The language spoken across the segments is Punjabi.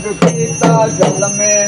ਕੀਤਾ ਜਲ ਮੇ ਦਿਓ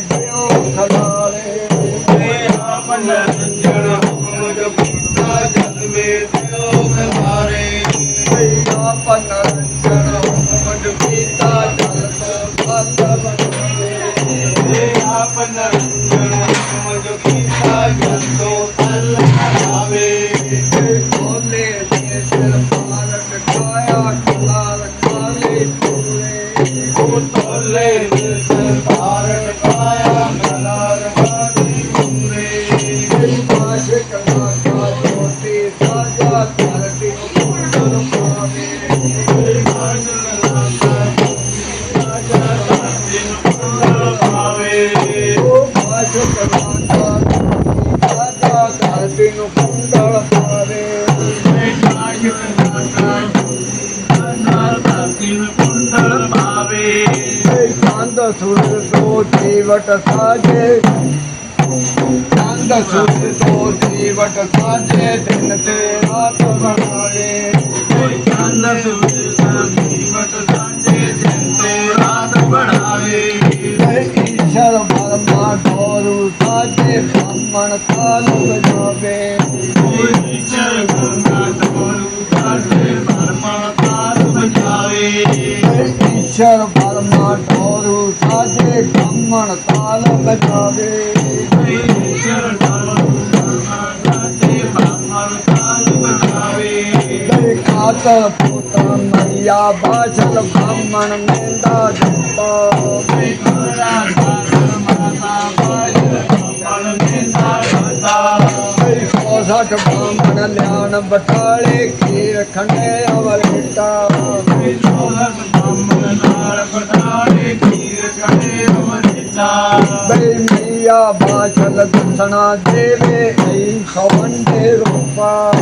ਦਸਣਾ ਦੇਵੇ ਐ ਖਵੰਡੇ ਰੂਪਾ।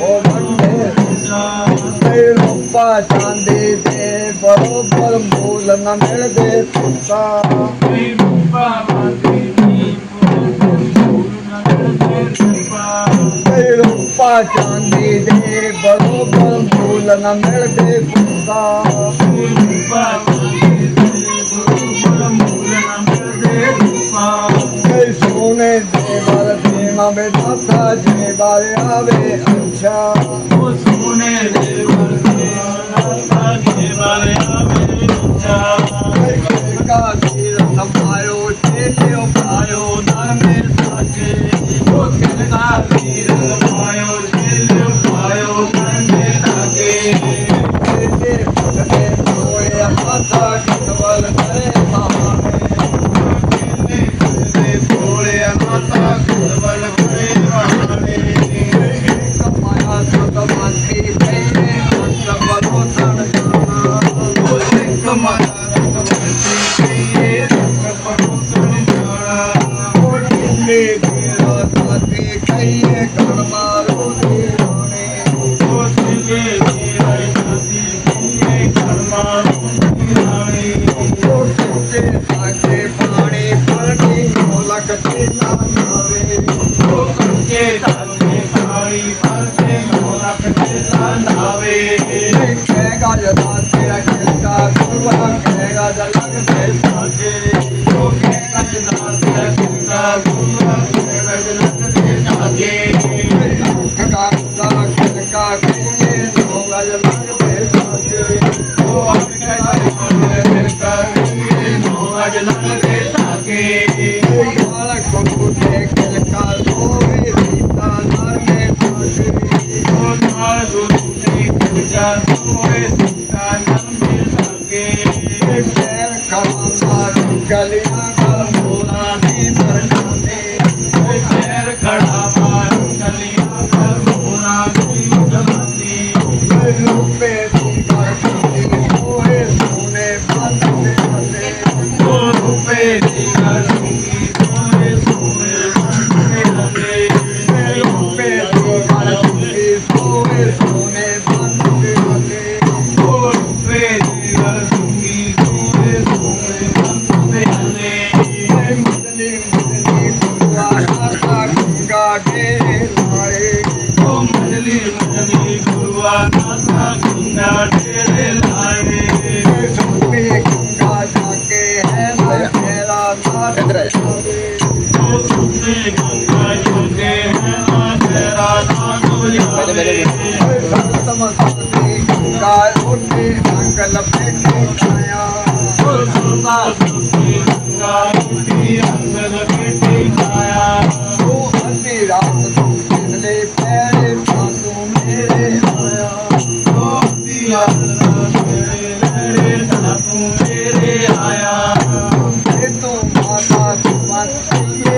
ਉਹ ਵੰਡੇ ਬਈ ਰੂਪਾ ਚਾਂਦੀ ਦੇ ਬਰੋਬਰ ਮੂਲ ਨ ਮਿਲਦੇ ਪੁੱਤਾ। ਬਈ ਰੂਪਾ ਚਾਂਦੀ ਦੇ ਬਰੋਬਰ ਮੂਲ ਨ ਮਿਲਦੇ ਪੁੱਤਾ। ਬਈ ਸੋਨੇ ਦੇ ਵਰ ਦੇਵਾ ਬੇਦਾਤਾ ਜੇ ਬਾਰੇ ਆਵੇ ਅੱਛਾ। ਕਾ ਕੀਰ ਸਮਾਇਓ ਚੇਲਿਓ ਪਾਇਓ ਨਰਮੇ ਸਾਚੇ ਉਹ ਕਿਨਗਾ ਕੀਰ ਸਮਾਇਓ ਚੇਲਿਓ ਪਾਇਓ ਨਰਮੇ ਸਾਚੇ ਤੇਰੇ ਭਗਤੇ ਹੋਏ ਮਾਤਾ ਕਿਤਵਲ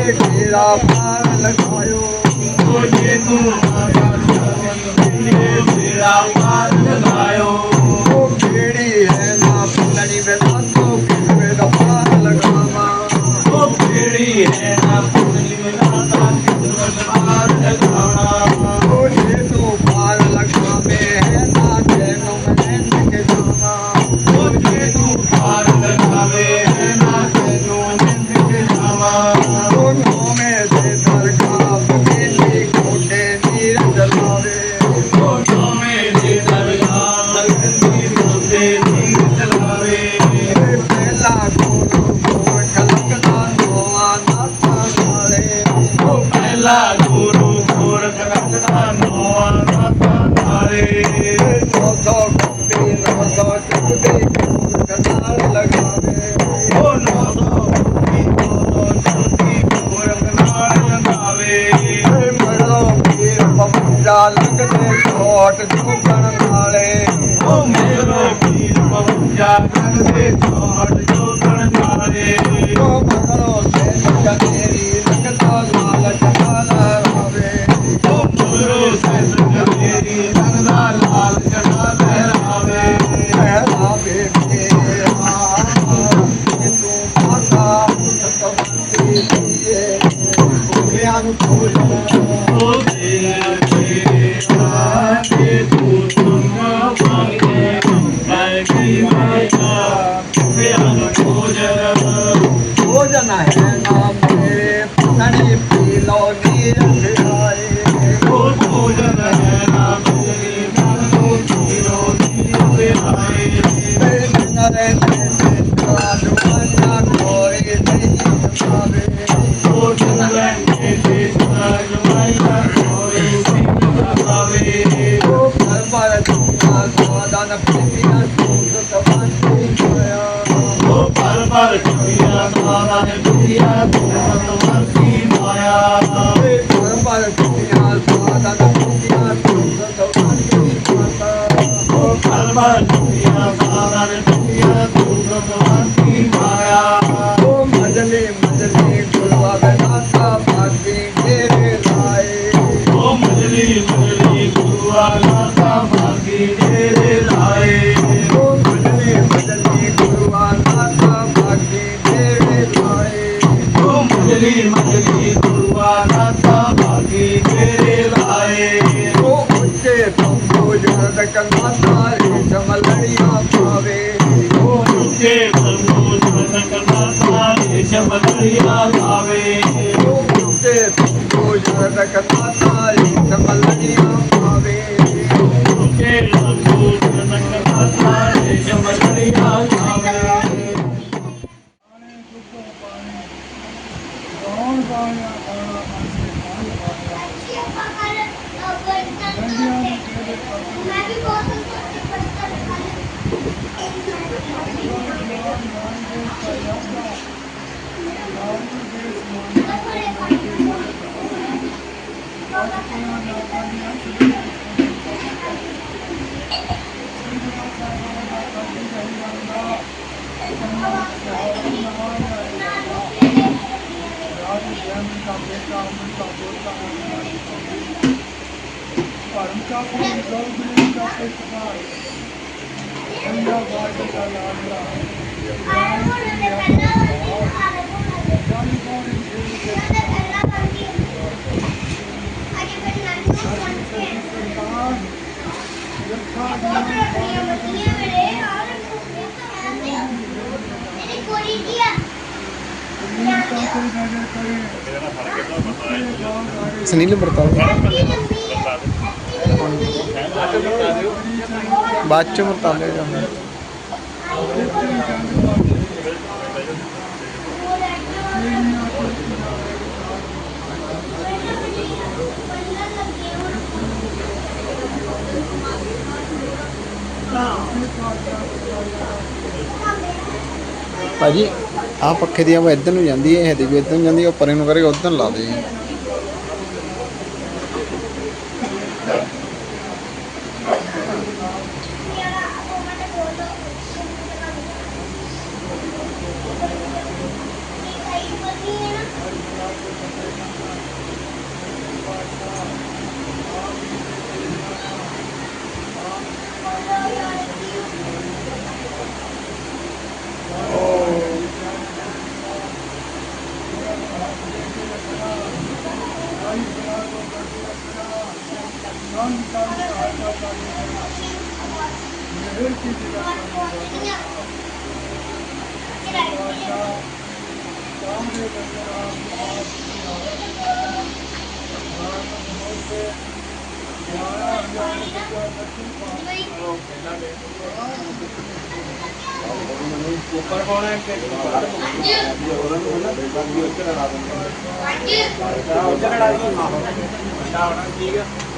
તેરા પાર લખાયો તુજે તું મારા જીવન Bye. ਸੁਨੀਲ ਬਰਤਾਲ ਬਾਅਦ ਚ ਬਰਤਾਲੇ ਜਾਂਦਾ ਭਾਜੀ ਆ ਪੱਖੇ ਦੀ ਹਵਾ ਇੱਧਰ ਨੂੰ ਜਾਂਦੀ ਹੈ ਇਹਦੀ ਵੀ ਇੱਧਰ ਨੂੰ ਜਾਂਦੀ ਹੈ, ਉਹ ਪਰੇ ਨੂੰ ਕਰੇ, ਉਧਰ ਨੂੰ ਲਾ ਦੇ ਉੱਪਰ ਪਾਉਣਾ ਹੈ ਕਿ ਉੱਧਰ ਲੜਾ ਦਿਓ ਵੱਡਾ ਹੋਣਾ ਠੀਕ ਹੈ ਆਪ ਦੇ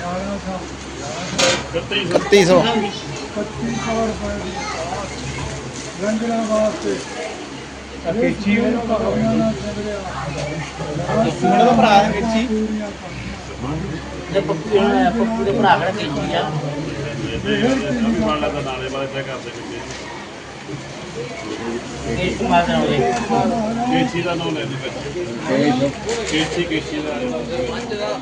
Yarın hocam. 3100 3100 ਰੁਪਏ ਦੀ ਰੰਗਣਾ ਵਾਸਤੇ ਅਕੇਚੀ ਉਹ ਮੁੰਡਾ ਦਾ ਭਰਾ ਅਕੇਚੀ ਜੇ ਪੱਪੂ ਹੈ ਪੱਪੂ ਦੇ ਭਰਾ ਕਿਹੜਾ ਅਕੇਚੀ ਆ ਨਾਲੇ ਵਾਲੇ ਚੈੱਕ ਕਰਦੇ ਕਿਤੇ ਕੇਸ ਮਾਰ ਨਾ ਹੋਵੇ ਕੇਚੀ ਦਾ ਨਾਮ ਲੈ ਦੇ ਬੱਚੇ ਕੇਚੀ ਕੇਚੀ ਦਾ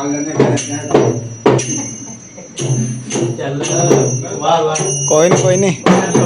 ਉਹ ਮਾਲ ਕਹਿੰਦੇ ਚੱਲ ਵਾਹ ਵਾਹ। ਕੋਈ ਨਹੀਂ ਕੋਈ ਨਹੀਂ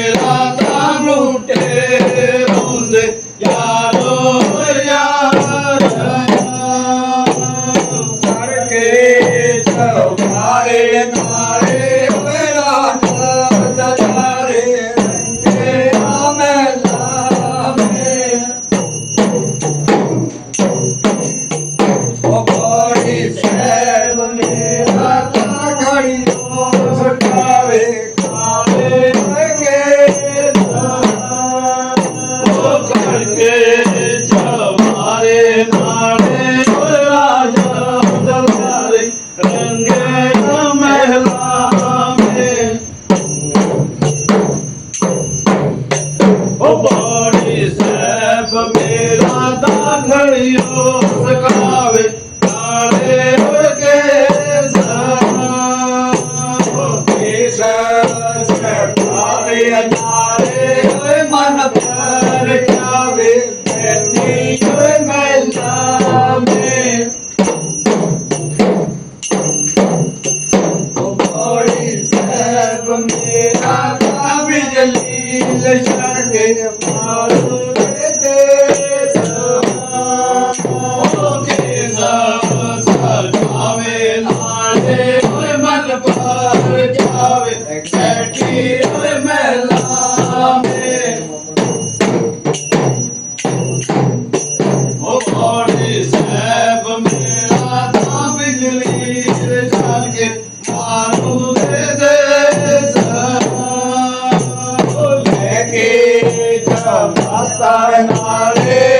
ਮੇਰਾ ਤਾਂ ਰੂਟੇ ਰੁੰਦੇ ਯਾਰੋ ਮਾਤਾ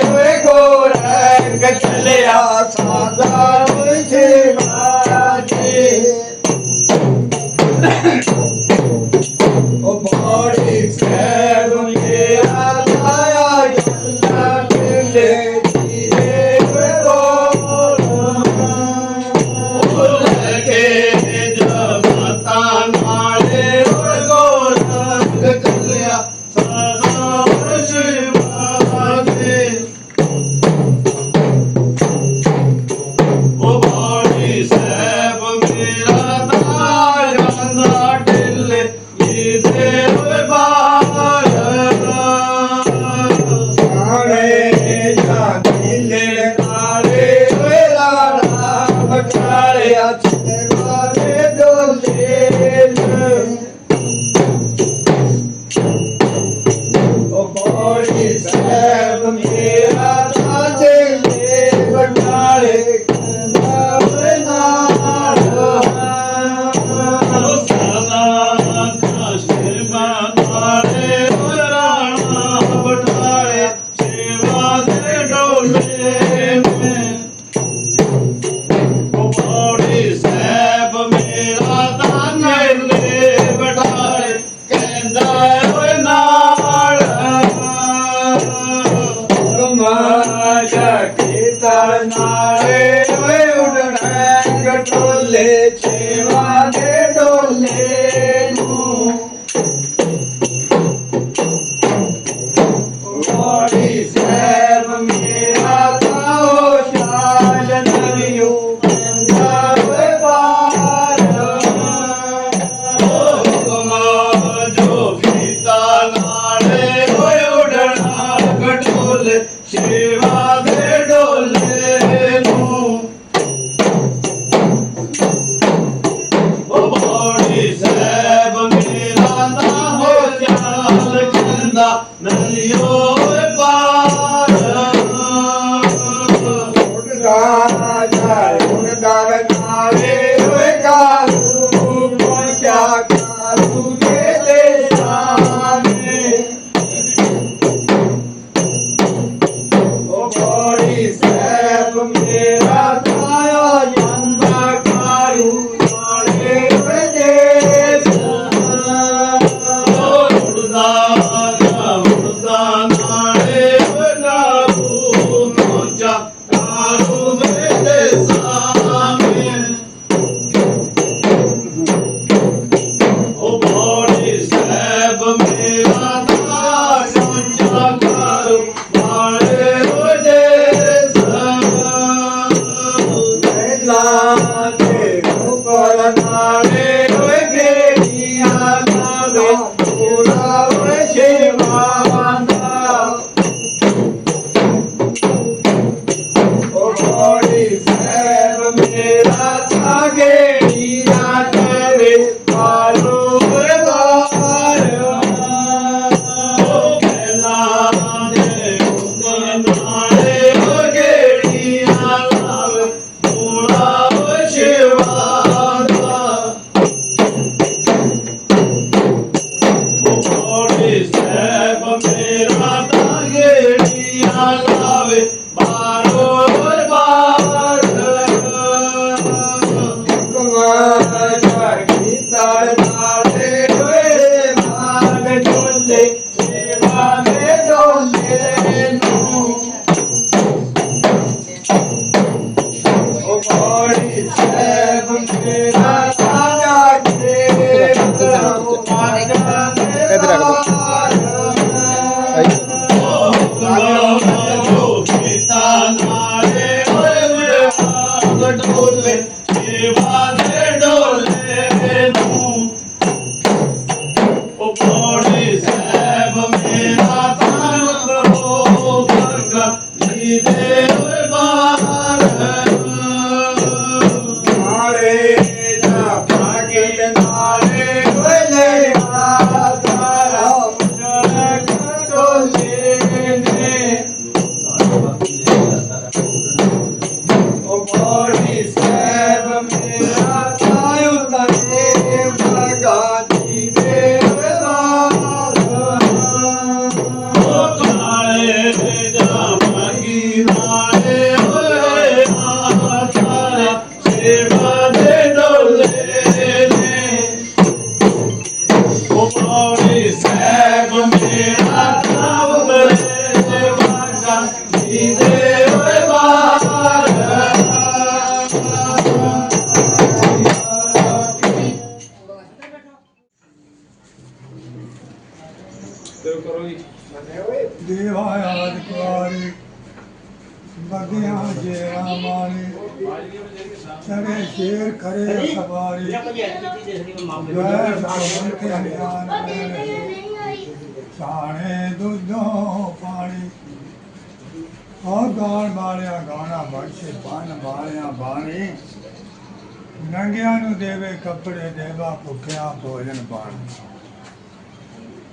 ਕੱਪੜੇ ਦੇਵਾ ਭੁੱਖਿਆ ਭੋਜਨ ਪਾਣੀ।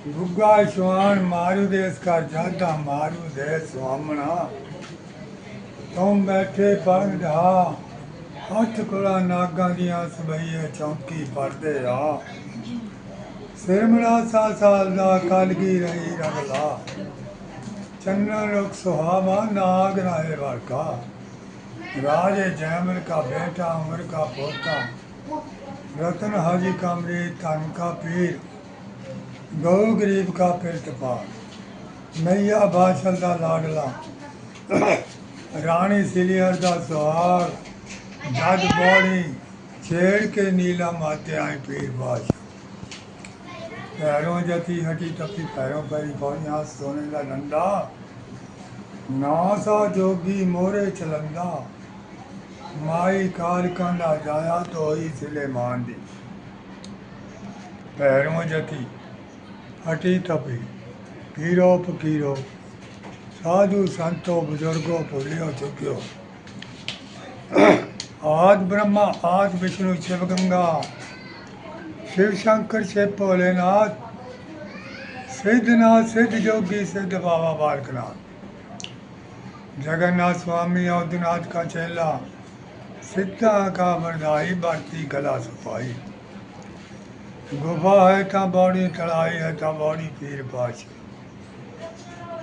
ਗੁੱਗਾ ਸ਼ਵਾਨ ਮਾਰੂ ਦੇਸ ਕਰ ਜਾਦਾ ਮਾਰੂ ਦੇ ਸੁਆਮਣਾ। ਤੂੰ ਬੈਠੇ ਪਗੜਾ ਹੱਥ ਕੋਲਾ ਨਾਗਾਂ ਦੀਆਂ ਸਬਈਏ ਚੌਂਕੀ ਪਰਦੇ ਆ। ਸਿਰਮਣਾ ਸਾ ਸਾਲ ਦਾ ਕਲਗੀ ਰਹੀ ਰਗਲਾ ਚੰਨਨ ਲੋਕ ਸੁਹਾਵਾ, ਨਾਗ ਰਾਏ ਵਰਕਾ ਰਾਜੇ ਜੈਮਨ ਕਾ ਬੇਟਾ, ਉਮਰ ਕਾ ਪੋਤਾ। ਰਤਨ ਹਾਜੀ ਕਾਮਰੇ ਧਨ ਕਾ ਪੀਰ ਗਉ ਗਰੀਬ ਕਾ ਪਿਲ ਤਪਾ ਮਈਆ ਬਾਸ਼ਲ ਦਾ ਲਾਡਲਾ, ਰਾਣੀ ਸਿਲੀਅਰ ਦਾ ਸਵਾਰ। ਜਗ ਬੋੜੀ ਛੇੜ ਕੇ ਨੀਲਾ ਮਾਤੇ ਆਏ ਪੀਰ ਬਾਸ਼ ਪੈਰੋਂ ਜਤੀ ਹਟੀ ਟੱਪੀ ਪੈਰੋਂ ਪਈ ਬੋਣਿਆ ਸੋਨੇ ਦਾ ਡੰਡਾ। ਨਾ ਸਾ ਜੋਗੀ ਮੋਰੇ ਚਲੰਦਾ ਮਾਈ ਕਾਲ ਕੰਡਾ ਜਾਇਆ ਤੋਈ ਸੁਲੇਮਾਨ ਦੀ। ਪੈਰੋਂ ਜਤੀ ਹਟੀ ਤਪੀ ਪੀਰੋ ਫਕੀਰੋ ਸਾਧੂ ਸੰਤੋ ਬਜ਼ੁਰਗੋ ਭੁੱਲਿਓ ਚੁੱਕਿਓ। ਆਦ ਬ੍ਰਹਮਾ, ਆਦ ਵਿਸ਼ਨੂੰ ਸ਼ਿਵ ਗੰਗਾ, ਸ਼ਿਵ ਸ਼ੰਕਰ ਸ਼ਿਵ ਭੋਲੇਨਾਥ ਸਿੱਧਨਾਥ ਸਿੱਧ ਜੋਗੀ ਸਿੱਧ ਬਾਬਾ ਬਾਲਕਨਾਥ। ਜਗਨਨਾਥ ਸਵਾਮੀ ਔਦਨਾਥ ਕਾ ਚੇਲਾ ਸਿੱਧਾ ਕਾ ਵਰਦਾਈ ਵਰਤੀ ਗਲਾ ਸਫ਼ਾਈ ਗੁਫਾ ਹੈ ਤਾਂ ਬੌੜੀ ਤੜਾਈ ਹੈ, ਤਾਂ ਬੌੜੀ ਪੀਰ ਪਾਛੀ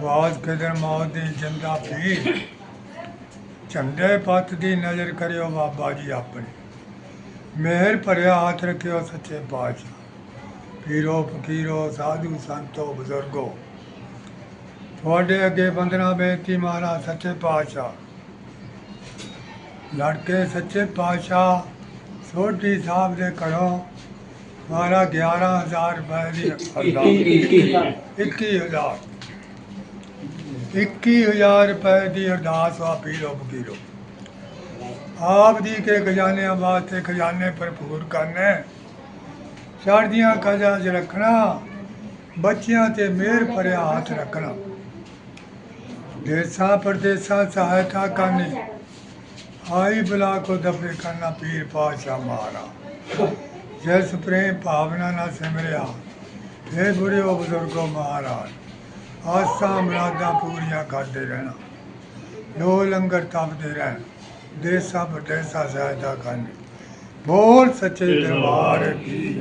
ਵਾਜ ਕਦਰ ਮੌਤ ਦੀ ਜਿੰਦਾ ਪੀਰ। ਚੰਡੇ ਪਤ ਦੀ ਨਜ਼ਰ ਕਰਿਓ ਬਾਬਾ ਜੀ ਆਪਣੇ। ਮਿਹਰ ਭਰਿਆ ਹੱਥ ਰੱਖਿਓ ਸੱਚੇ ਪਾਤਸ਼ਾਹ। ਪੀਰੋ ਫਕੀਰੋ, ਸਾਧੂ ਸੰਤੋ, ਬਜ਼ੁਰਗੋ। ਤੁਹਾਡੇ ਅੱਗੇ ਬੰਦਨਾ ਬੇਨਤੀ ਮਹਾਰਾਜ, ਸੱਚੇ ਪਾਤਸ਼ਾਹ। ਲੜਕੇ ਸੱਚੇ ਪਾਤਸ਼ਾਹ ਸੋਢੀ ਸਾਹਿਬ ਦੇ ਘਰੋਂ ਮਾਰਾ 11000 ਰੁਪਏ ਦੀ ਅਰਦਾਸ 21000 21000 ਰੁਪਏ ਦੀ ਅਰਦਾਸ ਆ ਪੀਰੋ ਫਕੀਰੋ ਆਪ ਜੀ ਕੇ ਖਜ਼ਾਨਿਆਂ ਵਾਸਤੇ ਖਜ਼ਾਨੇ ਭਰਪੂਰ ਕਰਨੇ। ਚੜ੍ਹਦੀਆਂ ਕਲਾ 'ਚ ਰੱਖਣਾ। ਬੱਚਿਆਂ ਤੇ ਮਿਹਰ ਭਰਿਆ ਹੱਥ ਰੱਖਣਾ। ਦੇਸਾਂ ਪਰਦੇਸਾਂ ਸਹਾਇਤਾ ਕਰਨੀ। ਆਈ ਬਲਾ ਕੋ ਦਫੇ ਕਰਨਾ ਪੀਰ ਪਾਸ਼ਾ ਮਾਰਾ। ਜਿਸ ਪ੍ਰੇਮ ਭਾਵਨਾ ਨਾਲ ਸਿਮਰਿਆ हे ਬੁੜਿਓ ਬਜ਼ੁਰਗੋ ਮਹਾਰਾਜ ਆਸਾਂ ਮੁਰਾਦਾਂ ਪੂਰੀਆਂ ਕਰਦੇ ਰਹਿਣਾ। ਲੋ ਲੰਗਰ ਤਪਦੇ ਰਹਿਣ ਦੇਸਾਂ ਪਰਦੇਸਾਂ ਸਹਾਇਤਾ ਕਰਨੀ। ਬੋਲ ਸੱਚੇ ਦਰਬਾਰ ਕੀ